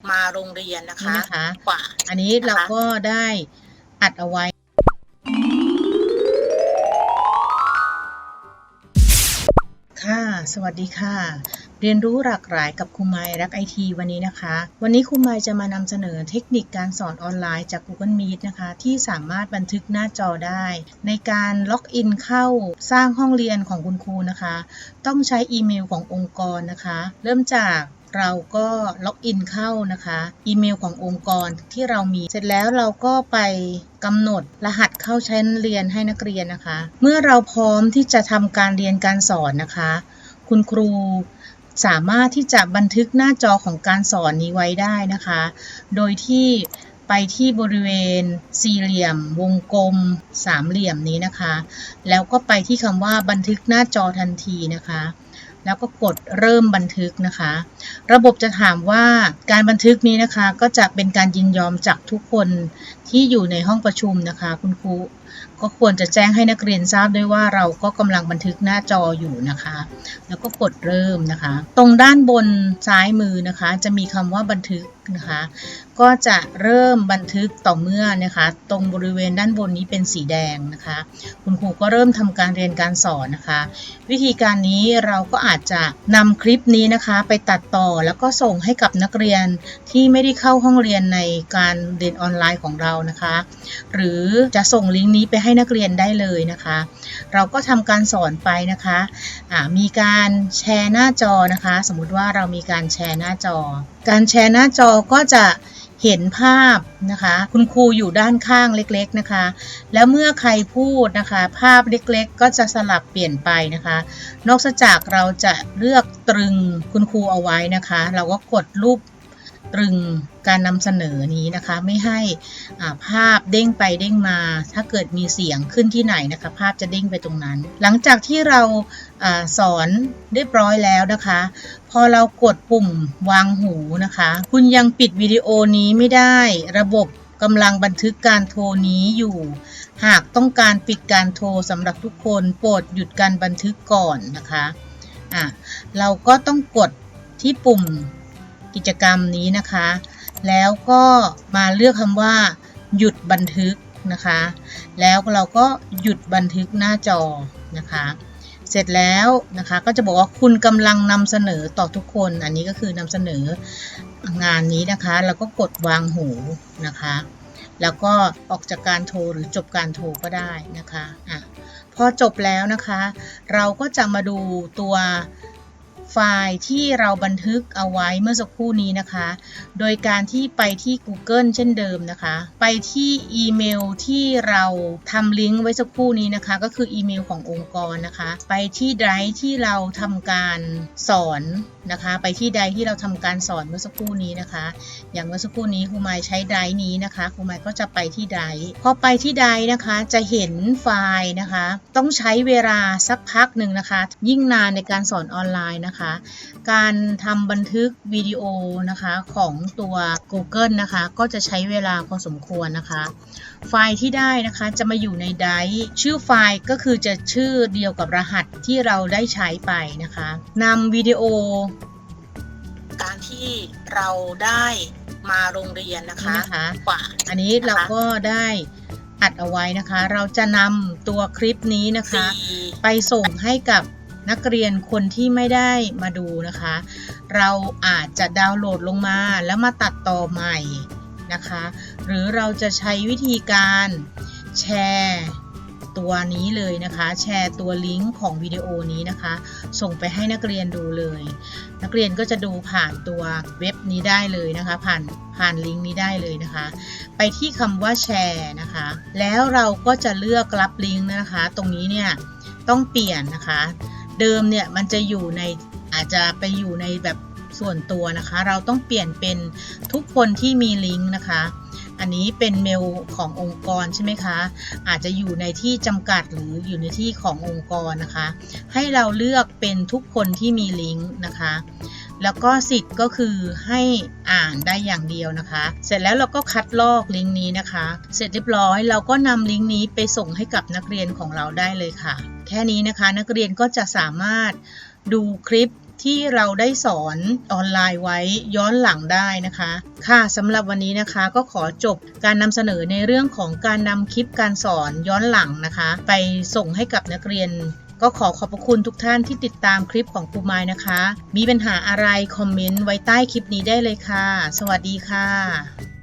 มาโรงเรียนนะคะนี่นะคะ กว่า อันนี้เราก็ได้อัดเอาไว้ ค่ะ สวัสดีค่ะ เรียนรู้หลากหลายกับครูไมายรักไอทีวันนี้นะคะ วันนี้ครูไมายจะมานำเสนอเทคนิคการสอนออนไลน์จาก Google Meet นะคะ ที่สามารถบันทึกหน้าจอได้ ในการล็อกอินเข้าสร้างห้องเรียนของคุณครูนะคะ ต้องใช้อีเมลขององค์กรนะคะ เริ่มจาก เราก็ล็อกอินเข้านะคะ อีเมลขององค์กรที่เรามี เสร็จแล้วเราก็ไปกำหนดรหัสเข้าใช้นเรียนให้นักเรียนนะคะ เมื่อเราพร้อมที่จะทำการเรียนการสอนนะคะ คุณครูสามารถที่จะบันทึกหน้าจอของการสอนนี้ไว้ได้นะคะ โดยที่ไปที่บริเวณสี่เหลี่ยม วงกลม สามเหลี่ยมนี้นะคะ แล้วก็ไปที่คำว่าบันทึกหน้าจอทันทีนะคะ แล้วก็กดเริ่มบันทึกนะคะ ระบบจะถามว่าการบันทึกนี้นะคะก็จะเป็นการยินยอมจากทุกคนที่อยู่ในห้องประชุมนะคะ คุณครูก็ควรจะแจ้งให้นักเรียนทราบด้วยว่าเราก็กำลังบันทึกหน้าจออยู่นะคะ แล้วก็กดเริ่มนะคะ ตรงด้านบนซ้ายมือนะคะ จะมีคำว่าบันทึก นะคะ ก็จะเริ่มบันทึกต่อเมื่อนะคะ ตรงบริเวณด้านบนนี้เป็นสีแดงนะคะ คุณครูก็เริ่มทำการเรียนการสอนนะคะ วิธีการนี้เราก็อาจจะนำคลิปนี้นะคะ ไปตัดต่อแล้วก็ส่งให้กับนักเรียนที่ไม่ได้เข้าห้องเรียนในการเรียนออนไลน์ของเรานะคะ หรือจะส่งลิงก์นี้ไปให้นักเรียนได้เลยนะคะ เราก็ทำการสอนไปนะคะะมีการแชร์หน้าจอนะคะ สมมุติว่าเรามีการแชร์หน้าจอ การแชร์หน้าจอก็จะเห็นภาพนะคะ คุณครูอยู่ด้านข้างเล็กๆนะคะ แล้วเมื่อใครพูดนะคะ ภาพเล็กๆ ก็จะสลับเปลี่ยนไปนะคะ นอกจากเราจะเลือกตรึงคุณครูเอาไว้นะคะ เราก็กดรูป ตรึงการนำเสนอนี้นะคะ ไม่ให้ภาพเด้งไปเด้งมา ถ้าเกิดมีเสียงขึ้นที่ไหนนะคะ ภาพจะเด้งไปตรงนั้น หลังจากที่เราอสอนเรียบร้อยแล้วนะคะ พอเรากดปุ่มวางหูนะคะ คุณยังปิดวิดีโอนี้ไม่ได้ ระบบกำลังบันทึกการโทรนี้อยู่ หากต้องการปิดการโทรสำหรับทุกคนโปรดหยุดการบันทึกก่อนนะคะอะเราก็ต้องกดที่ปุ่ม กิจกรรมนี้นะคะ แล้วก็มาเลือกคำว่า หยุดบันทึกนะคะ แล้วเราก็หยุดบันทึกหน้าจอนะคะ เสร็จแล้วนะคะก็จะบอกว่าคุณกำลังนำเสนอต่อทุกคน อันนี้ก็คือนำเสนองานนี้นะคะแล้วก็กดวางหูนะคะ แล้วก็ออกจากการโทรหรือจบการโทรก็ได้นะคะอะพอจบแล้วนะคะ เราก็จะมาดูตัว ไฟล์ที่เราบันทึกเอาไว้เมื่อสักครู่นี้นะคะ โดยการที่ไปที่ Google เช่นเดิมนะคะ ไปที่อีเมลที่เราทำลิงก์ไว้สักครู่นี้นะคะ ก็คืออีเมลขององค์กรนะคะ ไปที่ไดรฟ์ที่เราทำการสอนนะคะ ไปที่ไดรฟ์ที่เราทำการสอนเมื่อสักครู่นี้นะคะ อย่างเมื่อสักครู่นี้ครูไมายใช้ไดรฟ์นี้นะคะครูไมายก็จะไปที่ไดรฟ์พอไปที่ไดรฟ์นะคะจะเห็นไฟล์นะคะ ต้องใช้เวลาสักพักหนึ่งนะคะ ยิ่งนานในการสอนออนไลน์นะคะการทำบันทึกวิดีโอนะคะของตัว Google นะคะ ก็จะใช้เวลาพอสมควรนะคะ ไฟล์ที่ได้นะคะจะมาอยู่ในไดรฟ์ชื่อไฟล์ก็คือจะชื่อเดียวกับรหัสที่เราได้ใช้ไปนะคะนำวิดีโอ การที่เราได้มาโรงเรียนนะคะนี่นะคะกว่าอันนี้เราก็ได้อัดเอาไว้นะคะ เราจะนำตัวคลิปนี้นะคะสี่ไปส่งให้กับ นักเรียนคนที่ไม่ได้มาดูนะคะ เราอาจจะดาวน์โหลดลงมาแล้วมาตัดต่อใหม่นะคะ หรือเราจะใช้วิธีการแชร์ตัวนี้เลยนะคะ แชร์ตัวลิงก์ของวิดีโอนี้นะคะ ส่งไปให้นักเรียนดูเลย นักเรียนก็จะดูผ่านตัวเว็บนี้ได้เลยนะคะ ผ่านผ่านลิงก์นี้ได้เลยนะคะ ไปที่คำว่าแชร์นะคะ แล้วเราก็จะเลือกรับลิงก์นะคะ ตรงนี้เนี่ยต้องเปลี่ยนนะคะ เดิมเนี่ยมันจะอยู่ในอาจจะไปอยู่ในแบบส่วนตัวนะคะ เราต้องเปลี่ยนเป็นทุกคนที่มีลิงก์นะคะ อันนี้เป็นเมลขององค์กรใช่ไหมคะ อาจจะอยู่ในที่จำกัดหรืออยู่ในที่ขององค์กรนะคะ ให้เราเลือกเป็นทุกคนที่มีลิงก์นะคะ แล้วก็สิทธิ์ก็คือให้อ่านได้อย่างเดียวนะคะ เสร็จแล้วเราก็คัดลอกลิงก์นี้นะคะ เสร็จเรียบร้อยเราก็นำลิงก์นี้ไปส่งให้กับนักเรียนของเราได้เลยค่ะ แค่นี้นะคะนักเรียนก็จะสามารถดูคลิปที่เราได้สอนออนไลน์ไว้ย้อนหลังได้นะคะ ค่ะสำหรับวันนี้นะคะก็ขอจบการนำเสนอในเรื่องของการนำคลิปการสอนย้อนหลังนะคะ ไปส่งให้กับนักเรียน ก็ขอขอบพระคุณทุกท่านที่ติดตามคลิปของปูไม้นะคะ มีปัญหาอะไรคอมเมนต์ไว้ใต้คลิปนี้ได้เลยค่ะ สวัสดีค่ะ